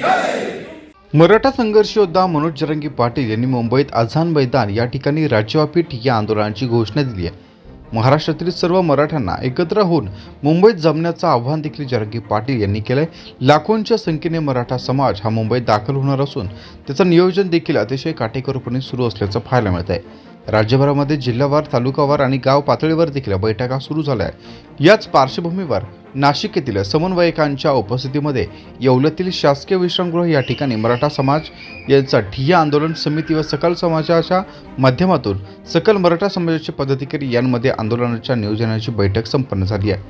मराठा संघर्ष योद्धा मनोज जरंगी पाटील यांनी मुंबईत आझान मैदान या ठिकाणी राज्यव्यापी ठिय्या आंदोलनाची घोषणा दिली आहे. महाराष्ट्रातील सर्व मराठ्यांना एकत्र होऊन मुंबईत जमण्याचं आव्हान देखील जरंगी पाटील यांनी केलंय. लाखोंच्या संख्येने मराठा समाज हा मुंबईत दाखल होणार असून त्याचं नियोजन देखील अतिशय काटेकोरपणे सुरू असल्याचं पाहायला मिळत आहे राज्यभरामध्ये जिल्हावार तालुकावार आणि गाव पातळीवर देखील बैठका सुरू झाल्या आहेत. याच पार्श्वभूमीवर नाशिक येथील समन्वयकांच्या उपस्थितीमध्ये येवल्यातील शासकीय विश्रामगृह या ठिकाणी मराठा समाज यांचा ठिय्या आंदोलन समिती व सकल समाजाच्या माध्यमातून सकल मराठा समाजाचे पदाधिकारी यांमध्ये आंदोलनाच्या नियोजनाची बैठक संपन्न झाली आहे.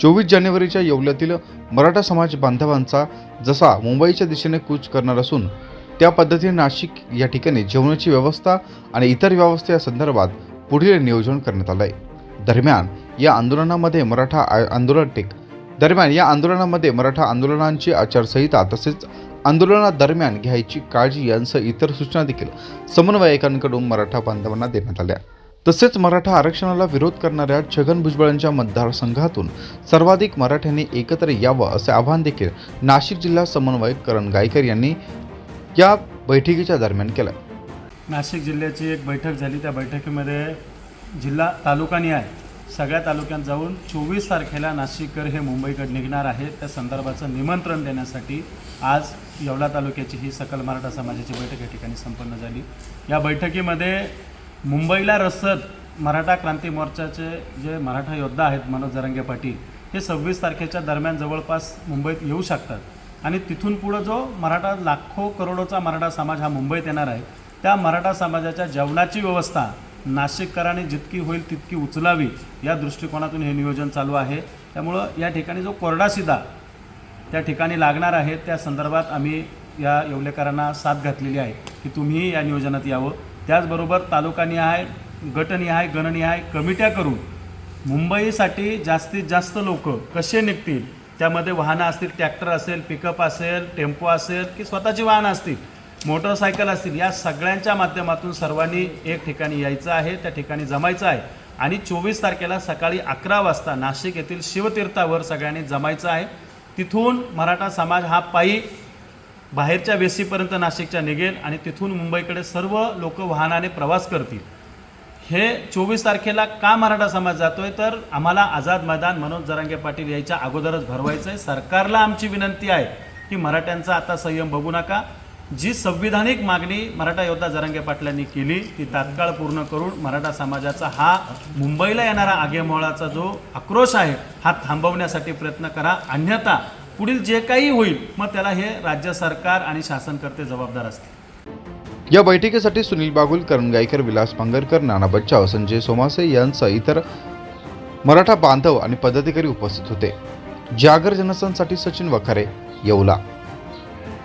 चोवीस जानेवारीच्या येवल्यातील मराठा समाज बांधवांचा जसा मुंबईच्या दिशेने कूच करणार असून त्या पद्धतीने नाशिक या ठिकाणी जेवणाची व्यवस्था आणि इतर व्यवस्था या संदर्भात पुढील नियोजन करण्यात आलं आहे दरम्यान या आंदोलनामध्ये मराठा आंदोलन टेक दरम्यान या आंदोलनामध्ये मराठा आंदोलनांची आचारसंहिता तसेच आंदोलनादरम्यान घ्यायची काळजी यांसह इतर सूचना देखील समन्वयकांकडून मराठा बांधवांना देण्यात आल्या. तसेच मराठा आरक्षणाला विरोध करणाऱ्या छगन भुजबळांच्या मतदारसंघातून सर्वाधिक मराठ्यांनी एकत्र यावं असे आवाहन देखील नाशिक जिल्हा समन्वयक करण गायकर यांनी या बैठकीच्या दरम्यान केलं. नाशिक जिल्ह्याची एक बैठक झाली. त्या बैठकीमध्ये जिल्हा तालुकानिहाय सगळ्या तालुक्यात जाऊन चोवीस तारखेला नाशिककर हे मुंबईकडे निघणार आहेत. त्या संदर्भाचं निमंत्रण देण्यासाठी आज येवला तालुक्याची ही सकल मराठा समाजाची बैठक या ठिकाणी संपन्न झाली. या बैठकीमध्ये मुंबईला रसद मराठा क्रांती मोर्चाचे जे मराठा योद्धा आहेत मनोज जरंगे पाटील हे सव्वीस तारखेच्या दरम्यान जवळपास मुंबईत येऊ शकतात. आणि तिथून पुढं जो मराठा लाखो करोडोचा मराठा समाज हा मुंबईत येणार आहे त्या मराठा समाजाच्या जेवणाची व्यवस्था नाशिककरांनी जितकी होईल तितकी उचलावी या दृष्टिकोनातून हे नियोजन चालू आहे. त्यामुळं या ठिकाणी जो कोरडा सिधा त्या ठिकाणी लागणार आहे त्या संदर्भात आम्ही या येवलेकरांना साथ घातलेली आहे की तुम्ही या नियोजनात यावं. त्याचबरोबर तालुकानिहाय गटनिहाय गणनिहाय कमिट्या करून मुंबईसाठी जास्तीत जास्त लोक कसे निघतील? त्यामध्ये वाहनं असतील ट्रॅक्टर असेल पिकअप असेल टेम्पो असेल की स्वतःची वाहनं असतील? मोटरसायकल असतील या सगळ्यांच्या माध्यमातून सर्वांनी एक ठिकाणी यायचं आहे त्या ठिकाणी जमायचं आहे. आणि चोवीस तारखेला सकाळी अकरा वाजता नाशिक येथील शिवतीर्थावर सगळ्यांनी जमायचं आहे. तिथून मराठा समाज हा पायी बाहेरच्या वेसीपर्यंत नाशिकच्या निघेल आणि तिथून मुंबईकडे सर्व लोक वाहनाने प्रवास करतील. हे चोवीस तारखेला का मराठा समाज जातोय? तर आम्हाला आझाद मैदान मनोज जरांगे पाटील यायच्या अगोदरच भरवायचं आहे सरकारला आमची विनंती आहे की मराठ्यांचा आता संयम बघू नका. जी संविधानिक मागणी मराठा योद्धा जरांगे पाटलांनी केली ती तात्काळ पूर्ण करून मराठा समाजाचा हा मुंबईला येणारा आगेमोळाचा जो आक्रोश आहे हा थांबवण्यासाठी प्रयत्न करा. अन्यथा पुढील जे काही होईल मग त्याला हे राज्य सरकार आणि शासनकर्ते जबाबदार असतील. या बैठकीसाठी सुनील बागुल करण गायकर विलास पांगरकर नाना बच्चाव संजय सोमासे यांसह इतर मराठा बांधव आणि पदाधिकारी उपस्थित होते. जागर जनसनसाठी सचिन वखारे येवला.